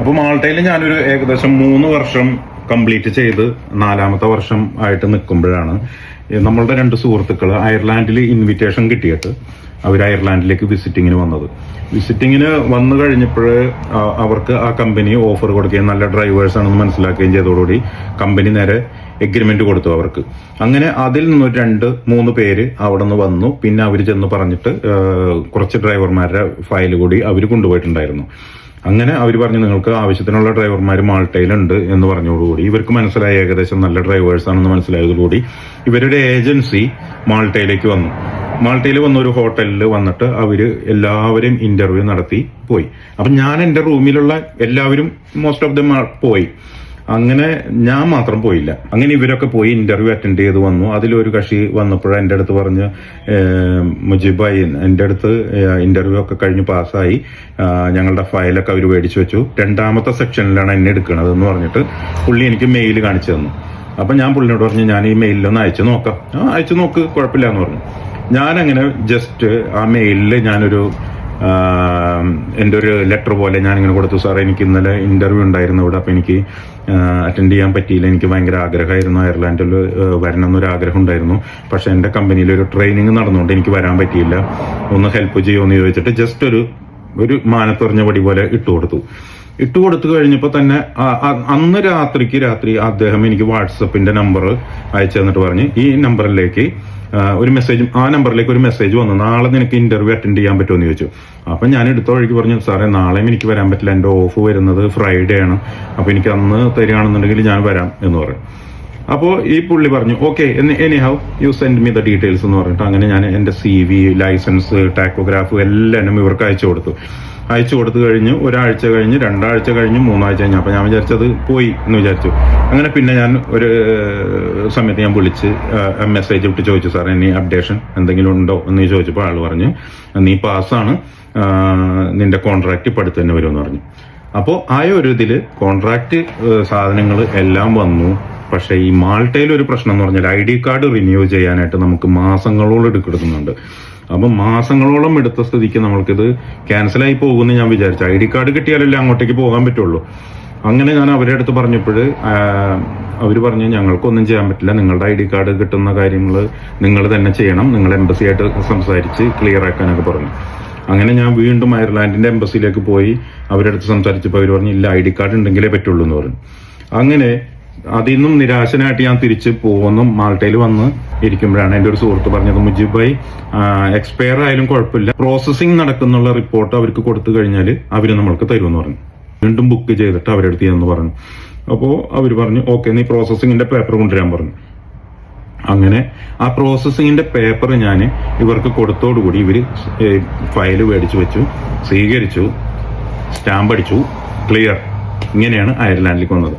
അപ്പോൾ മാൾട്ടയിൽ ഞാനൊരു ഏകദേശം മൂന്ന് വർഷം കംപ്ലീറ്റ് ചെയ്ത് നാലാമത്തെ വർഷം ആയിട്ട് നിൽക്കുമ്പോഴാണ് നമ്മളുടെ രണ്ട് സുഹൃത്തുക്കൾ അയർലാൻഡിൽ ഇൻവിറ്റേഷൻ കിട്ടിയിട്ട് അവർ അയർലാൻഡിലേക്ക് വിസിറ്റിങ്ങിന് വന്നത്. വിസിറ്റിങ്ങിന് വന്നു കഴിഞ്ഞപ്പോൾ അവർക്ക് ആ കമ്പനി ഓഫർ കൊടുക്കുകയും നല്ല ഡ്രൈവേഴ്സ് ആണെന്ന് മനസ്സിലാക്കുകയും ചെയ്തതോടുകൂടി കമ്പനി നേരെ എഗ്രിമെന്റ് കൊടുത്തു അവർക്ക്. അങ്ങനെ അതിൽ നിന്ന് രണ്ട് മൂന്ന് പേര് അവിടെ നിന്ന് വന്നു. പിന്നെ അവർ ചെന്ന് പറഞ്ഞിട്ട് കുറച്ച് ഡ്രൈവർമാരുടെ ഫയൽ കൂടി അവർ കൊണ്ടുപോയിട്ടുണ്ടായിരുന്നു. അങ്ങനെ അവർ പറഞ്ഞു നിങ്ങൾക്ക് ആവശ്യത്തിനുള്ള ഡ്രൈവർമാർ മാൾട്ടയിലുണ്ട് എന്ന് പറഞ്ഞതോടുകൂടി ഇവർക്ക് മനസ്സിലായി ഏകദേശം നല്ല ഡ്രൈവേഴ്സ് ആണെന്ന് മനസ്സിലായതോടുകൂടി ഇവരുടെ ഏജൻസി മാൾട്ടയിലേക്ക് വന്നു. മാൾട്ടയിൽ വന്ന ഒരു ഹോട്ടലിൽ വന്നിട്ട് അവർ എല്ലാവരും ഇന്റർവ്യൂ നടത്തി പോയി. അപ്പം ഞാൻ എന്റെ റൂമിലുള്ള എല്ലാവരും മോസ്റ്റ് ഓഫ് ദം പോയി. അങ്ങനെ ഞാൻ മാത്രം പോയില്ല. അങ്ങനെ ഇവരൊക്കെ പോയി ഇന്റർവ്യൂ അറ്റൻഡ് ചെയ്ത് വന്നു. അതിലൊരു കക്ഷി വന്നപ്പോൾ എന്റെ അടുത്ത് പറഞ്ഞ് മുജീബായി എന്റെ അടുത്ത് ഇന്റർവ്യൂ ഒക്കെ കഴിഞ്ഞ് പാസ്സായി. ഞങ്ങളുടെ ഫയലൊക്കെ അവർ മേടിച്ചു വെച്ചു. രണ്ടാമത്തെ സെക്ഷനിലാണ് എന്നെ എടുക്കുന്നത് എന്ന് പറഞ്ഞിട്ട് പുള്ളി എനിക്ക് മെയിൽ കാണിച്ചു തന്നു. അപ്പൊ ഞാൻ പുള്ളിനോട് പറഞ്ഞു ഞാൻ ഈ മെയിലൊന്ന് അയച്ചു നോക്കാം. ആ അയച്ചു നോക്ക് കുഴപ്പമില്ല എന്ന് പറഞ്ഞു. ഞാനങ്ങനെ ജസ്റ്റ് ആ മെയിലിൽ ഞാനൊരു എന്റെ ഒരു ലെറ്റർ പോലെ ഞാനിങ്ങനെ കൊടുത്തു. സാറേ എനിക്ക് ഇന്നലെ ഇന്റർവ്യൂ ഉണ്ടായിരുന്നു ഇവിടെ. അപ്പോൾ എനിക്ക് അറ്റൻഡ് ചെയ്യാൻ പറ്റിയില്ല. എനിക്ക് ഭയങ്കര ആഗ്രഹമായിരുന്നു. അയർലാൻഡിൽ വരണം എന്നൊരു ആഗ്രഹം ഉണ്ടായിരുന്നു. പക്ഷേ എന്റെ കമ്പനിയിൽ ഒരു ട്രെയിനിങ് നടന്നുകൊണ്ട് എനിക്ക് വരാൻ പറ്റിയില്ല. ഒന്ന് ഹെൽപ്പ് ചെയ്യുമെന്ന് ചോദിച്ചിട്ട് ജസ്റ്റ് ഒരു ഒരു മാനത്തെറിഞ്ഞ പടി പോലെ ഇട്ടു കൊടുത്തു ഇട്ടു കൊടുത്തു കഴിഞ്ഞപ്പോൾ തന്നെ അന്ന് രാത്രിക്ക് രാത്രി അദ്ദേഹം എനിക്ക് വാട്സപ്പിന്റെ നമ്പർ അയച്ചു തന്നിട്ട് പറഞ്ഞ് ഈ നമ്പറിലേക്ക് ഒരു മെസ്സേജ് ആ നമ്പറിലേക്ക് ഒരു മെസ്സേജ് വന്നു. നാളെ നിനക്ക് ഇന്റർവ്യൂ അറ്റൻഡ് ചെയ്യാൻ പറ്റുമെന്ന് ചോദിച്ചു. അപ്പൊ ഞാൻ എടുത്ത വഴിക്ക് പറഞ്ഞു സാറേ നാളെയും എനിക്ക് വരാൻ പറ്റില്ല. എന്റെ ഓഫ് വരുന്നത് ഫ്രൈഡേ ആണ്. അപ്പൊ എനിക്ക് അന്ന് തരികയാണെന്നുണ്ടെങ്കിൽ ഞാൻ വരാം എന്ന് പറയും അപ്പോൾ ഈ പുള്ളി പറഞ്ഞു okay anyhow you send me the details എന്ന് പറഞ്ഞിട്ട് അങ്ങനെ ഞാൻ എന്റെ സി വി ലൈസൻസ് ടാക്കോഗ്രാഫ് എല്ലാം ഇവർക്ക് അയച്ചു കൊടുത്തു. അയച്ചു കൊടുത്തു കഴിഞ്ഞ് ഒരാഴ്ച കഴിഞ്ഞ് രണ്ടാഴ്ച കഴിഞ്ഞ് മൂന്നാഴ്ച കഴിഞ്ഞ്. അപ്പോൾ ഞാൻ വിചാരിച്ചത് പോയി എന്ന് വിചാരിച്ചു. അങ്ങനെ പിന്നെ ഞാൻ ഒരു സമയത്ത് ഞാൻ വിളിച്ച് മെസ്സേജ് വിട്ട് ചോദിച്ചു സാർ ഇനി അപ്ഡേഷൻ എന്തെങ്കിലും ഉണ്ടോ? എന്ന് ചോദിച്ചപ്പോൾ ആൾ പറഞ്ഞു നീ പാസ്സാണ് നിന്റെ കോൺട്രാക്ട് ഇപ്പം അടുത്ത് തന്നെ വരുമെന്ന് പറഞ്ഞു. അപ്പോൾ ആ ഒരു ഇതിൽ കോൺട്രാക്ട് സാധനങ്ങൾ എല്ലാം വന്നു. പക്ഷേ ഈ മാൾട്ടയിൽ ഒരു പ്രശ്നം എന്ന് പറഞ്ഞാൽ ഐ ഡി കാർഡ് റിന്യൂ ചെയ്യാനായിട്ട് നമുക്ക് മാസങ്ങളോളം എടുക്കുന്നുണ്ട് അപ്പം മാസങ്ങളോളം എടുത്ത സ്ഥിതിക്ക് നമ്മൾക്കിത് ക്യാൻസലായി പോകുമെന്ന് ഞാൻ വിചാരിച്ചു. ഐ ഡി കാർഡ് കിട്ടിയാലല്ലേ അങ്ങോട്ടേക്ക് പോകാൻ പറ്റുള്ളൂ. അങ്ങനെ ഞാൻ അവരുടെ അടുത്ത് പറഞ്ഞപ്പോൾ അവർ പറഞ്ഞു ഞങ്ങൾക്കൊന്നും ചെയ്യാൻ പറ്റില്ല. നിങ്ങളുടെ ഐ ഡി കാർഡ് കിട്ടുന്ന കാര്യങ്ങൾ നിങ്ങൾ തന്നെ ചെയ്യണം. നിങ്ങൾ എംബസി ആയിട്ട് സംസാരിച്ച് ക്ലിയർ ആക്കാനൊക്കെ പറഞ്ഞു. അങ്ങനെ ഞാൻ വീണ്ടും അയർലാൻഡിന്റെ എംബസിയിലേക്ക് പോയി അവരുടെ അടുത്ത് സംസാരിച്ചപ്പോൾ അവർ പറഞ്ഞു ഇല്ല ഐ ഡി കാർഡ് ഉണ്ടെങ്കിലേ പറ്റുള്ളൂ എന്ന് പറഞ്ഞു. അങ്ങനെ അതിൽ നിന്നും നിരാശനായിട്ട് ഞാൻ തിരിച്ച് പോകുന്നു. മാൾട്ടയിൽ വന്ന് ഇരിക്കുമ്പോഴാണ് എന്റെ ഒരു സുഹൃത്ത് പറഞ്ഞത് മുജീബ് ഭായി എക്സ്പയർ ആയാലും കുഴപ്പമില്ല. പ്രോസസ്സിംഗ് നടക്കുന്നുള്ള റിപ്പോർട്ട് അവർക്ക് കൊടുത്തു കഴിഞ്ഞാൽ അവർ നമ്മൾക്ക് തരുമെന്ന് പറഞ്ഞു. വീണ്ടും ബുക്ക് ചെയ്തിട്ട് അവരെടുത്ത് എന്ന് പറഞ്ഞു. അപ്പോൾ അവർ പറഞ്ഞു ഓക്കെ നീ പ്രോസസ്സിങ്ങിന്റെ പേപ്പർ കൊണ്ടുവരാൻ പറഞ്ഞു. അങ്ങനെ ആ പ്രോസസ്സിങ്ങിന്റെ പേപ്പർ ഞാൻ ഇവർക്ക് കൊടുത്തോടുകൂടി ഇവർ ഫയൽ മേടിച്ചു വെച്ചു സ്വീകരിച്ചു സ്റ്റാമ്പ് അടിച്ചു ക്ലിയർ ഇങ്ങനെയാണ് അയർലാൻഡിലേക്ക് വന്നത്.